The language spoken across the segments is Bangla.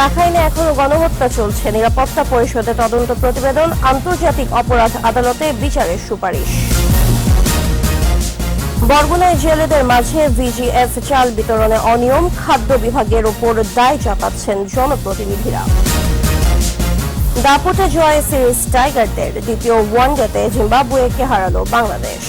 রাখাইনে এখনও গণহত্যা চলছে। নিরাপত্তা পরিষদে তদন্ত প্রতিবেদন, আন্তর্জাতিক অপরাধ আদালতে বিচারের সুপারিশ। বরগুনায় জেলেদের মাঝে ভিজিএফ চাল বিতরণে অনিয়ম, খাদ্য বিভাগের ওপর দায় চাপাচ্ছেন জনপ্রতিনিধিরা। দাপটে জয় সিরিজ টাইগারদের, দ্বিতীয় ওয়ানডেতে জিম্বাবুয়েকে হারালো বাংলাদেশ।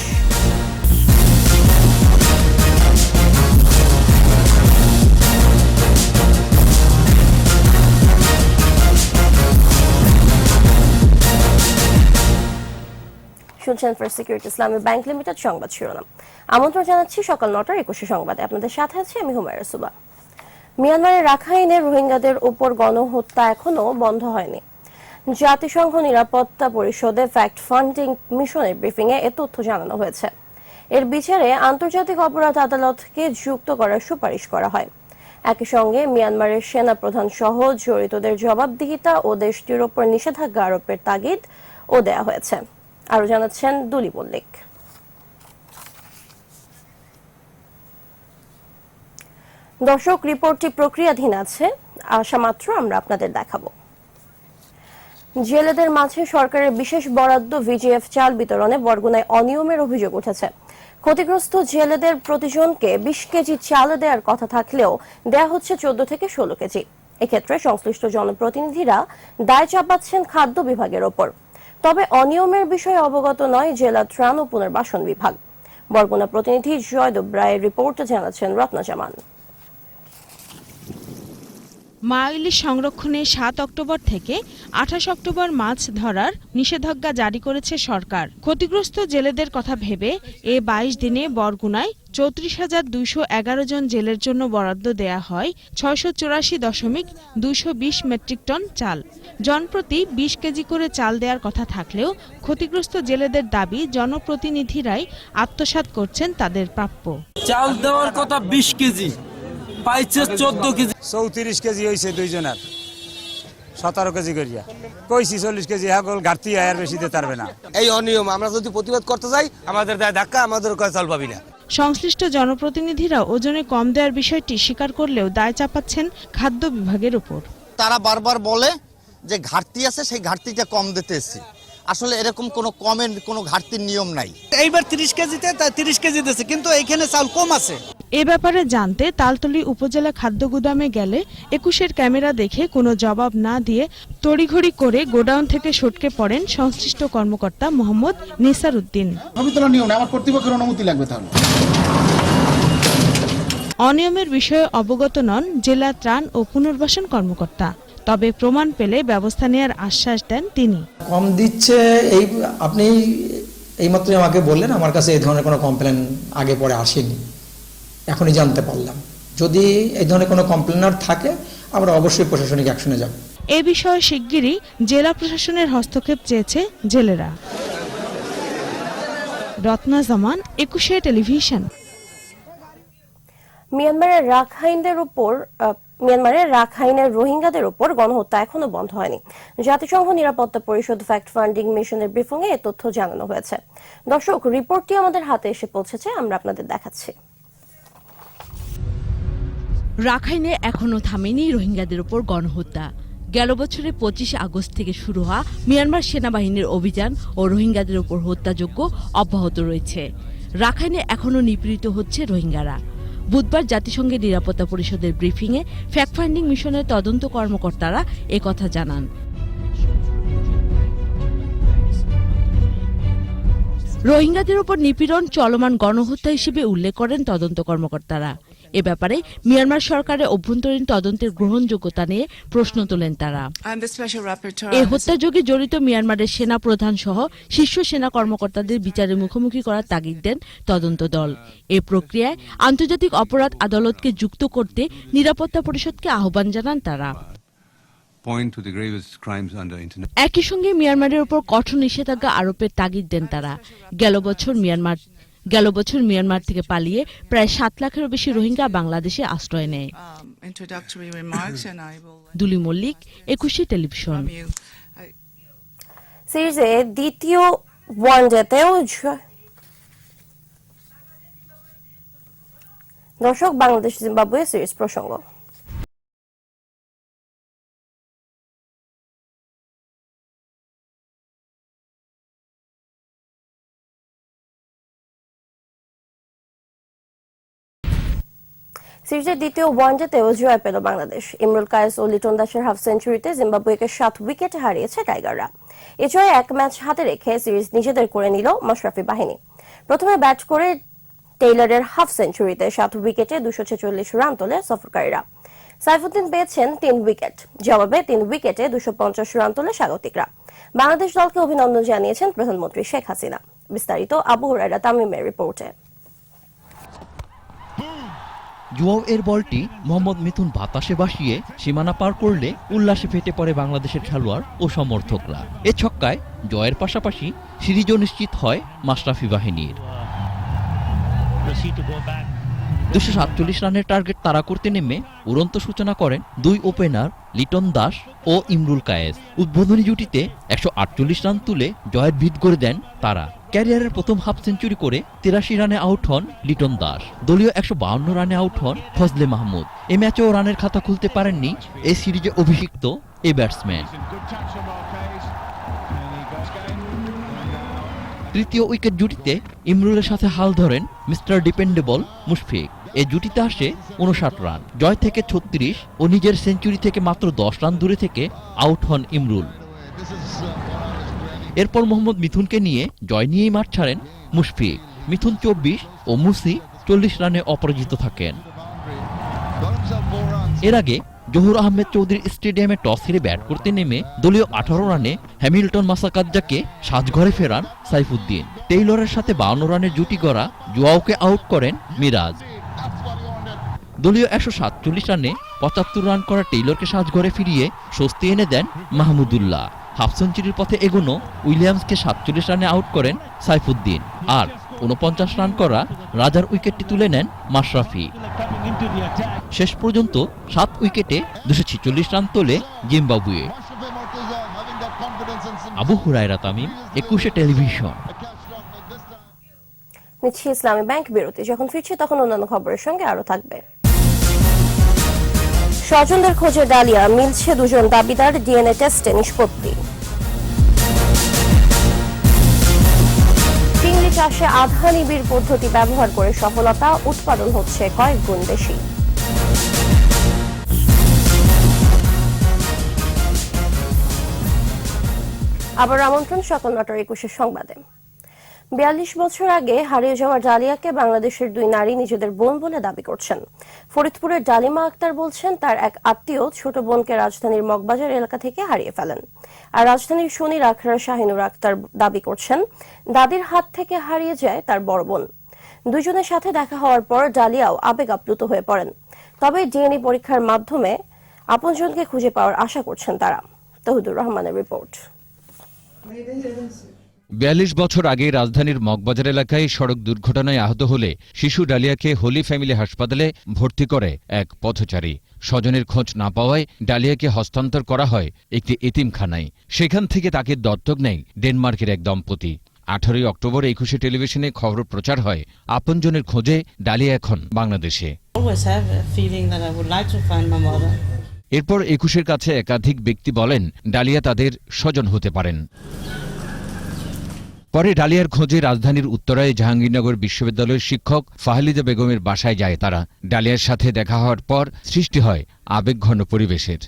শুনছেন First Security Islami Bank Limited সংবাদ শিরোনাম। আমন্ত্রণ জানাচ্ছি সকাল নটার একুশে সংবাদে। আপনাদের সাথে আছি আমি হুমায়রা সুবা মিয়ানমারের রাখাইনের রোহিঙ্গাদের উপর গণহত্যা এখনও বন্ধ হয়নি। জাতিসংঘ নিরাপত্তা পরিষদে ফ্যাক্ট ফান্ডিং মিশনের ব্রিফিংয়ে এ তথ্য জানানো হয়েছে। এর বিচারে আন্তর্জাতিক অপরাধ আদালতকে যুক্ত করার সুপারিশ করা হয়। একই সঙ্গে মিয়ানমারের সেনা প্রধান সহ জড়িতদের জবাবদিহিতা ও দেশটির ওপর নিষেধাজ্ঞা আরোপের তাগিদ ও দেয়া হয়েছে। আরও জানাচ্ছেন দুলি মল্লিক। দর্শক, রিপোর্টটি প্রক্রিয়াধীন আছে আসা মাত্র আমরা আপনাদের দেখাবো। জেলেদের মাঝে সরকারের বিশেষ বরাদ্দ ভিজিএফ চাল বিতরণে বরগুনায় অনিয়মের অভিযোগ উঠেছে। ক্ষতিগ্রস্ত জেলেদের প্রতিজনকে বিশ কেজি চাল দেওয়ার কথা থাকলেও দেয়া হচ্ছে চোদ্দ থেকে ষোলো কেজি। এক্ষেত্রে সংশ্লিষ্ট জনপ্রতিনিধিরা দায় চাপাচ্ছেন খাদ্য বিভাগের ওপর। তবে অনিয়মের বিষয়ে অবগত নয় জেলা ত্রাণ ও পুনর্বাসন বিভাগ। বরগুনা প্রতিনিধি জয়দেব রায়ের রিপোর্টে জানাচ্ছেন রত্না জামান। মা সংরক্ষণে সাত অক্টোবর থেকে আঠাশ অক্টোবর মাছ ধরার নিষেধাজ্ঞা জারি করেছে সরকার। ক্ষতিগ্রস্ত জেলেদের কথা ভেবে এ বাইশ দিনে বরগুনায় চৌত্রিশ হাজার দুইশো এগারো জন জেলের জন্য বরাদ্দ দেয়া হয় ছয়শো চুরাশি দশমিক দুইশো বিশ মেট্রিক টন চাল। জনপ্রতি বিশ কেজি করে চাল দেওয়ার কথা থাকলেও ক্ষতিগ্রস্ত জেলেদের দাবি জনপ্রতিনিধিরাই আত্মসাৎ করছেন তাদের প্রাপ্য। চাল দেওয়ার কথা বিশ কেজি। পাইছে চোদ্দ কেজি। চৌত্রিশ কেজি হয়েছে দুইজনের। সতেরো কেজি করিয়া। কইছি চল্লিশ কেজি হাগল ঘাটতি আর বেশি দিতে পারবে না। এই অনিয়ম আমরা যদি প্রতিবাদ করতে যাই আমাদের দায় ধাক্কা আমাদের চাল পাবি না। সংশ্লিষ্ট জনপ্রতিনিধিরা ওজনে কম দেওয়ার বিষয়টি স্বীকার করলেও দায় চাপাচ্ছেন খাদ্য বিভাগের উপর। তারা বারবার বলে যে ঘাটতি আছে সেই ঘাটতিটা কম দিতে এসছি। আসলে এরকম কোনো কমের কোনো ঘাটতির নিয়ম নাই। এইবার তিরিশ কেজিতে তা তিরিশ কেজি দিচ্ছে কিন্তু এইখানে চাল কম আছে। এ ব্যাপারে জানতে তালতলি উপজেলা খাদ্য গুদামে গেলে একুশের ক্যামেরা দেখে কোনো জবাব না দিয়ে তড়িঘড়ি করে গোডাউন থেকে সটকে পড়েন সংশ্লিষ্ট কর্মকর্তা মোহাম্মদ নিসার উদ্দিন ছবি তোলার নিয়ম নেই আমার কর্তৃপক্ষের অনুমতি লাগবে তাহলে। অনিয়মের বিষয়ে অবগত নন জেলা ত্রাণ ও পুনর্বাসন কর্মকর্তা তবে প্রমাণ পেলে ব্যবস্থা নেওয়ার আশ্বাস দেন তিনি। কম দিচ্ছে এই আপনি এইমাত্রই আমাকে বললেন আমার কাছে এই ধরনের কোনো কমপ্লেন আগে পরে আসেনি। এখনই জানতে পারলাম। যদি এই ধরনের কোনো কমপ্লেনার থাকে আমরা অবশ্যই প্রশাসনিক অ্যাকশনে যাব। এ বিষয়ে শিগগিরই জেলা প্রশাসনের হস্তক্ষেপ চেয়েছে জেলেরা। রত্না জামান একুশে টেলিভিশন। মিয়ানমারের রাখাইনদের উপর আহ, মিয়ানমারের রাখাইনের রোহিঙ্গাদের উপর গণহত্যা এখনও বন্ধ হয়নি। জাতিসংঘ নিরাপত্তা পরিষদ ফ্যাক্ট ফান্ডিং মিশনের ব্রিফিংয়ে এ তথ্য জানানো হয়েছে। দর্শক রিপোর্টটি আমাদের হাতে এসে পৌঁছেছে আমরা আপনাদের দেখাচ্ছি। রাখাইনে এখনও থামেনি রোহিঙ্গাদের ওপর গণহত্যা। গেল বছরের পঁচিশে আগস্ট থেকে শুরু হওয়া মিয়ানমার সেনাবাহিনীর অভিযান ও রোহিঙ্গাদের ওপর হত্যাযজ্ঞ অব্যাহত রয়েছে। রাখাইনে এখনও নিপীড়িত হচ্ছে রোহিঙ্গারা। বুধবার জাতিসংঘের নিরাপত্তা পরিষদের ব্রিফিংয়ে ফ্যাক্ট ফাইন্ডিং মিশনের তদন্ত কর্মকর্তারা একথা জানান। রোহিঙ্গাদের ওপর নিপীড়ন, চলমান গণহত্যা হিসেবে উল্লেখ করেন তদন্ত কর্মকর্তারা। এ ব্যাপারে মিয়ানমার সরকারের অভ্যন্তরীণ তদন্তের গ্রহণযোগ্যতা নিয়ে প্রশ্ন তোলেন তারা। এ হত্যাযোগে জড়িত মিয়ানমারের সেনা প্রধান সহ শীর্ষ সেনা কর্মকর্তাদের বিচারের মুখোমুখি করার তাগিদ দেন তদন্ত দল। এ প্রক্রিয়ায় আন্তর্জাতিক অপরাধ আদালতকে যুক্ত করতে নিরাপত্তা পরিষদকে আহ্বান জানান তারা। একই সঙ্গে মিয়ানমারের উপর কঠোর নিষেধাজ্ঞা আরোপের তাগিদ দেন তারা। গেল বছর মিয়ানমার গেল বছর মিয়ানমার থেকে পালিয়ে প্রায় সাত লাখেরও বেশি রোহিঙ্গা বাংলাদেশে আশ্রয় নেয়। দুলি মল্লিক একুশে টেলিভিশন। সিরিজে দ্বিতীয় ওয়ানডেতেও দর্শক বাংলাদেশ জিম্বাবুয়ে সিরিজ প্রসঙ্গ। সিরিজের দ্বিতীয় ওয়ানডেতেও জয় পেল বাংলাদেশ। ইমরুল কায়েস ও লিটন দাসের হাফ সেঞ্চুরিতে জিম্বাবুয়েকে সাত উইকেটে হারিয়েছে টাইগাররা। এ জয়ে এক ম্যাচ হাতে রেখে সিরিজ নিজেদের করে নিল মাশরাফি বাহিনী। প্রথমে ব্যাট করে টেইলরের হাফ সেঞ্চুরিতে সাত উইকেটে দুশো ছেচল্লিশ রান তোলে সফরকারীরা। সাইফুদ্দিন পেয়েছেন তিন উইকেট। জবাবে তিন উইকেটে দুশো পঞ্চাশ রান তোলে স্বাগতিকরা। বাংলাদেশ দলকে অভিনন্দন জানিয়েছেন প্রধানমন্ত্রী শেখ হাসিনা। বিস্তারিত আবু হুরায়রা তামিমের রিপোর্টে। জুয়াও এর বলটি মোহাম্মদ মিথুন বাতাসে ভাসিয়ে সীমানা পার করলে উল্লাসে ফেটে পড়ে বাংলাদেশের খেলোয়াড় ও সমর্থকরা। এ ছক্কায় জয়ের পাশাপাশি সিরিজও নিশ্চিত হয় মাশরাফি বাহিনীর। দুশো সাতচল্লিশ রানের টার্গেট তাড়া করতে নেমে উড়ন্ত সূচনা করেন দুই ওপেনার লিটন দাস ও ইমরুল কায়েস। উদ্বোধনী জুটিতে একশো আটচল্লিশ রান তুলে জয়ের ভিত করে দেন তারা। ক্যারিয়ারের প্রথম হাফ সেঞ্চুরি করে তিরাশি রানে আউট হন লিটন দাস। দলীয় একশো বাউন্ন রানে আউট হন ফজলে মাহমুদ। এ ম্যাচেও রানের খাতা খুলতে পারেননি এই সিরিজে অভিষিক্ত এই ব্যাটসম্যান। তৃতীয় উইকেট জুটিতে ইমরুলের সাথে হাল ধরেন মিস্টার ডিপেন্ডেবল মুশফিক। এ জুটিতে আসে উনষাট রান। জয় থেকে ছত্রিশ ও নিজের সেঞ্চুরি থেকে মাত্র দশ রান দূরে থেকে আউট হন ইমরুল। এরপর মোহাম্মদ মিথুনকে নিয়ে জয় নিয়েই মাঠ ছাড়েন মুশফিক। মিথুন চব্বিশ ও মুসি চল্লিশ রানে অপরাজিত থাকেন। এর আগে জহুর আহমেদ চৌধুরী স্টেডিয়ামে টস হেরে ব্যাট করতে নেমে দলীয় আঠারো রানে হ্যামিল্টন মাসাকাজ্জাকে সাজঘরে ফেরান সাইফুদ্দিন। টেইলরের সাথে বাউন্ন রানের জুটি গড়া জুয়াওকে আউট করেন মিরাজ। দলীয় একশো সাতচল্লিশ রানে পঁচাত্তর রান করা টেইলরকে সাজঘরে ফিরিয়ে স্বস্তি এনে দেন মাহমুদুল্লাহ। হাফ সেঞ্চুরির পথে এগোনো উইলিয়ামসকে সাতচল্লিশ রানে আউট করেন সাইফুদ্দিন। আর উনপঞ্চাশ রান করা রাজার উইকেটটি তুলে নেন মাশরাফি। শেষ পর্যন্ত সাত উইকেটে দুশো ছিচল্লিশ রান তোলে জিম্বাবুয়ে। আবু হুরায়রা তামিম, একুশে টেলিভিশন। নিচ্ছি ইসলামী ব্যাংক, বিরতি। যখন ফিরছি তখন অন্যান্য খবরের সঙ্গে আরও থাকবে। স্বজনদের খোঁজে ডালিয়া, মিলছে দুজন দাবিদার ডিএনএ টেস্টে নিষ্পত্তি। চিংড়ি চাষে আধা নিবিড় পদ্ধতি ব্যবহার করে সফলতা, উৎপাদন হচ্ছে কয়েক গুণ বেশি। আবার আমন্ত্রণ সকাল নটার একুশের সংবাদে। বিয়াল্লিশ বছর আগে হারিয়ে যাওয়া ডালিয়াকে বাংলাদেশের দুই নারী নিজেদের বোন বলে দাবি করছেন। ফরিদপুরের ডালিমা আক্তার বলছেন, তার এক আত্মীয় ছোট বোনকে রাজধানীর মগবাজার এলাকা থেকে হারিয়ে ফেলেন। আর রাজধানীর শনির আখড়া শাহিনুর আক্তার দাবি করছেন দাদির হাত থেকে হারিয়ে যায় তার বড় বোন। দুজনের সাথে দেখা হওয়ার পর ডালিয়াও আবেগ আপ্লুত হয়ে পড়েন। তবে ডিএনএ পরীক্ষার মাধ্যমে আপনজনকে খুঁজে পাওয়ার আশা করছেন তারা। তহুদুর রহমানের রিপোর্ট। বিয়াল্লিশ বছর আগে রাজধানীর মগবাজার এলাকায় সড়ক দুর্ঘটনায় আহত হলে শিশু ডালিয়াকে হোলি ফ্যামিলি হাসপাতালে ভর্তি করে এক পথচারী। স্বজনের খোঁজ না পাওয়ায় ডালিয়াকে হস্তান্তর করা হয় একটি এতিমখানায়। সেখান থেকে তাকে দত্তক নেয় ডেনমার্কের এক দম্পতি। আঠারোই অক্টোবর একুশে টেলিভিশনে খবর প্রচার হয় আপনজনের খোঁজে ডালিয়া এখন বাংলাদেশে। এরপর একুশের কাছে একাধিক ব্যক্তি বলেন ডালিয়া তাদের স্বজন হতে পারেন। পরে ডালিয়ার খোঁজে রাজধানীর উত্তরায় জাহাঙ্গীরনগর বিশ্ববিদ্যালয়ের শিক্ষক ফাহলিদা বেগমের বাসায় যায় তারা। ডালিয়ার সাথে দেখা হওয়ার পর সৃষ্টি হয় আবেগঘন পরিবেশের।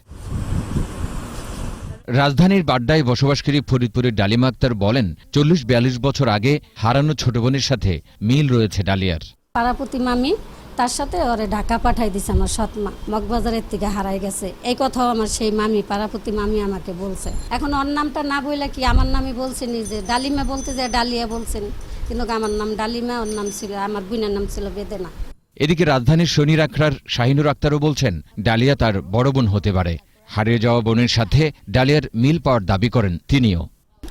রাজধানীর বাড্ডায় বসবাসকারী ফরিদপুরের ডালিমা আক্তার বলেন চল্লিশ বিয়াল্লিশ বছর আগে হারানো ছোট বোনের সাথে মিল রয়েছে ডালিয়ার। পাড়াপতি মামি তার সাথে ওরে ঢাকা পাঠাই দিছে আমার সৎ মা মগবাজারের থেকে হারাই গেছে। এই কথাও আমার সেই মামি, পাড়াপতি মামি আমাকে বলছে। এখন ওর নামটা না বইলে কি আমার নামই বলছেন যে ডালিমা বলতে যে ডালিয়া বলছেন। কিন্তু আমার নাম ডালিমা, ওর নাম ছিল, আমার বোনের নাম ছিল বেদেনা। এদিকে রাজধানীর শনির আখড়ার শাহিনুর আক্তারও বলছেন, ডালিয়া তার বড় বোন হতে পারে। হারিয়ে যাওয়া বোনের সাথে ডালিয়ার মিল পাওয়ার দাবি করেন তিনিও।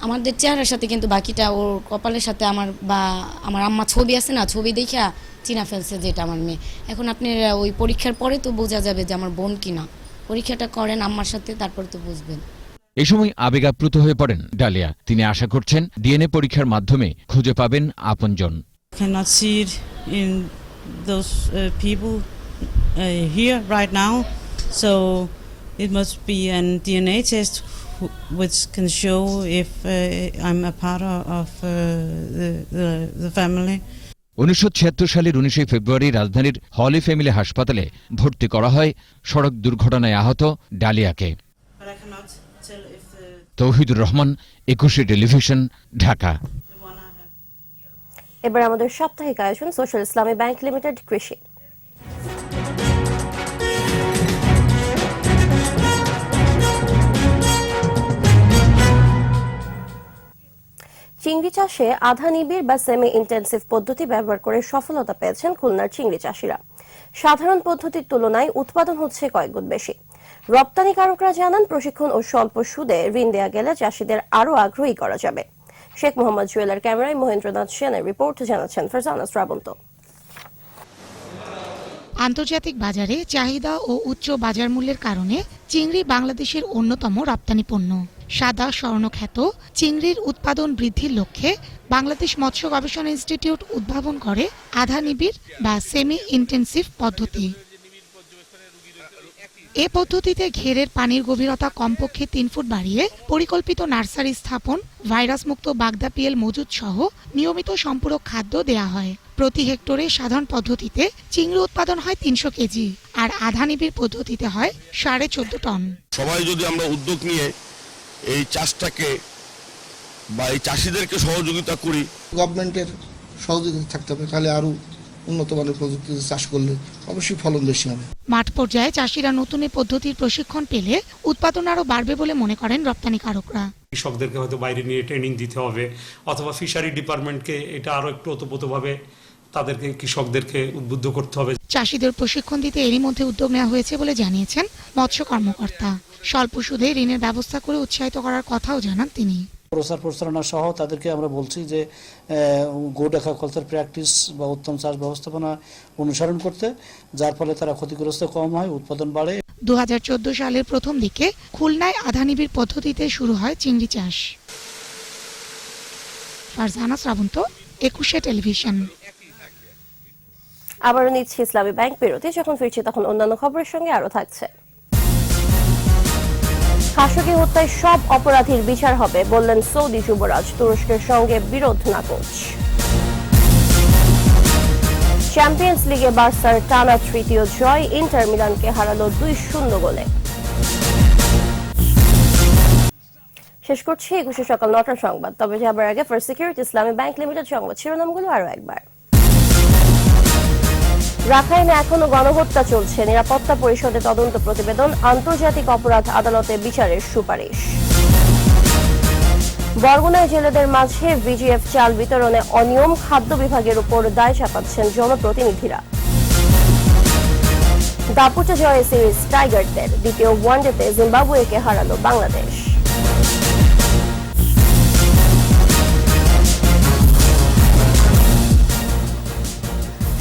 আমাদের চেহারার সাথে কিন্তু বাকিটা ওর কপালের সাথে আমার বা আমার আম্মা ছবি আছে না ছবি দেখা চিনা ফেলছে যেটা আমার মেয়ে। এখন আপনি ওই পরীক্ষার পরে তো বোঝা যাবে যে আমার বোন কিনা। পরীক্ষাটা করেন আম্মার সাথে তারপর তো বুঝবেন। এই সময় আবেগাপ্লুত হয়ে পড়েন ডালিয়া। তিনি আশা করছেন ডিএনএ পরীক্ষার মাধ্যমে খুঁজে পাবেন আপনজন। Cannot see it in those uh, people uh, here right now. So it must be an DNA test wh- which can show if uh, I'm a part of uh, the, the, the family. উনিশশো সালের উনিশে ফেব্রুয়ারি রাজধানীর হলি ফ্যামিলি হাসপাতালে ভর্তি করা হয় সড়ক দুর্ঘটনায় আহত ডালিয়াকে। তৌহিদুর রহমান একুশে টেলিভিশন ঢাকা। এবার আমাদের সাপ্তাহিক আয়োজন সোশ্যাল ইসলামী ব্যাংক লিমিটেড কৃষি। চিংড়ি চাষে আধা নিবিড় বা সেমি ইন্টেন্সিভ পদ্ধতি ব্যবহার করে সফলতা পেয়েছেন খুলনার চিংড়ি চাষিরা। সাধারণ পদ্ধতির তুলনায় উৎপাদন হচ্ছে কয়েকগুণ বেশি। রপ্তানিকারকরা জানান, প্রশিক্ষণ ও স্বল্প সুদে ঋণ দেওয়া গেলে চাষিদের আরও আগ্রহী করা যাবে। শেখ মোহাম্মদ জুয়েলার ক্যামেরায় মহেন্দ্রনাথ সেনের রিপোর্ট জানাচ্ছেন ফারজানা শ্রাবন্ত আন্তর্জাতিক বাজারে চাহিদা ও উচ্চ বাজার মূল্যের কারণে চিংড়ি বাংলাদেশের অন্যতম রপ্তানি পণ্য। সাদা স্বর্ণখ্যাত, চিংড়ির উৎপাদন বৃদ্ধির লক্ষ্যে বাংলাদেশ মৎস্য গবেষণা ইনস্টিটিউট উদ্ভাবন করে আধা নিবিড় বা সেমি ইন্টেন্সিভ পদ্ধতি। এ পদ্ধতিতে ঘেরের পানির গভীরতা কমপক্ষে তিন ফুট বাড়িয়ে পরিকল্পিত নার্সারি স্থাপন ভাইরাস মুক্ত বাগদা পিএল মজুদ সহ নিয়মিত সম্পূরক খাদ্য দেয়া হয়। প্রতি হেক্টরে সাধারণ পদ্ধতিতে চিংড়ি উৎপাদন হয় তিনশো কেজি, আর আধা নিবিড় পদ্ধতিতে হয় সাড়ে চোদ্দ টন। সবাই যদি আমরা উদ্যোগ নিয়ে এই চাষটাকে বা এই চাষিদেরকে সহযোগিতা করি। গভর্নমেন্টের সহযোগিতা থাকতে হবে তাহলে আরও উন্নত মানের প্রযুক্তিতে চাষ করলে অবশ্যই ফলন বেশি হবে। মাঠ পর্যায়ে চাষিরা নতুন এই পদ্ধতির প্রশিক্ষণ পেলে উৎপাদন আরও বাড়বে বলে মনে করেন রপ্তানিকারকরা কৃষকদেরকে হয়তো বাইরে নিয়ে ট্রেনিং দিতে হবে অথবা ফিশারি ডিপার্টমেন্টকে এটা আরও একটু ওতপ্রোতভাবে তাদেরকে কৃষকদেরকে উদ্বুদ্ধ করতে হবে। চাষিদের প্রশিক্ষণ দিতে এরই মধ্যে উদ্যোগ নেওয়া হয়েছে বলে জানিয়েছেন মৎস্য কর্মকর্তা। স্বল্প সুদে ঋণের ব্যবস্থা করে উৎসাহিত করার কথাও জানান তিনি। প্রচার প্রচারণা সহ তাদেরকে আমরা বলছি যে গুড অ্যাকুয়াকালচার প্র্যাকটিস বা উত্তম চাষ ব্যবস্থাপনা অনুসরণ করতে যার ফলে তারা ক্ষতিগ্রস্ত কম হয় উৎপাদন বাড়ে। দু সালের প্রথম দিকে খুলনায় আধানিবিড় পদ্ধতিতে শুরু হয় চিংড়ি চাষ। ফারজানা শ্রাবন্ত একুশে টেলিভিশন। আবারও নিচ্ছে ইসলামী ব্যাংক বিরতি। যখন ফিরছি তখন অন্যান্য খবরের সঙ্গে আরও থাকছে। খাশোগি হত্যায় সব অপরাধীর বিচার হবে, বললেন সৌদি যুবরাজ তুরস্কের সঙ্গে বিরোধ নাকচ। চ্যাম্পিয়ন্স লিগে বার্সার টানা তৃতীয় জয়, ইন্টার মিলানকে হারালো দুই শূন্য গোলে। শেষ করছি একুশে সকাল নটার সংবাদ। তবে যাবার আগে First Security Islami Bank Limited সংবাদ শিরোনামগুলো আরও একবার। রাখাইনে এখনও গণহত্যা চলছে। নিরাপত্তা পরিষদে তদন্ত প্রতিবেদন, আন্তর্জাতিক অপরাধ আদালতে বিচারের সুপারিশ। বরগুনায় জেলেদের মাঝে বিজিএফ চাল বিতরণে অনিয়ম, খাদ্য বিভাগের উপর দায় চাপাচ্ছেন জনপ্রতিনিধিরা। দাপুটে জয়ে সিরিজ টাইগারদের, দ্বিতীয় ওয়ানডেতে জিম্বাবুয়েকে হারালো বাংলাদেশ।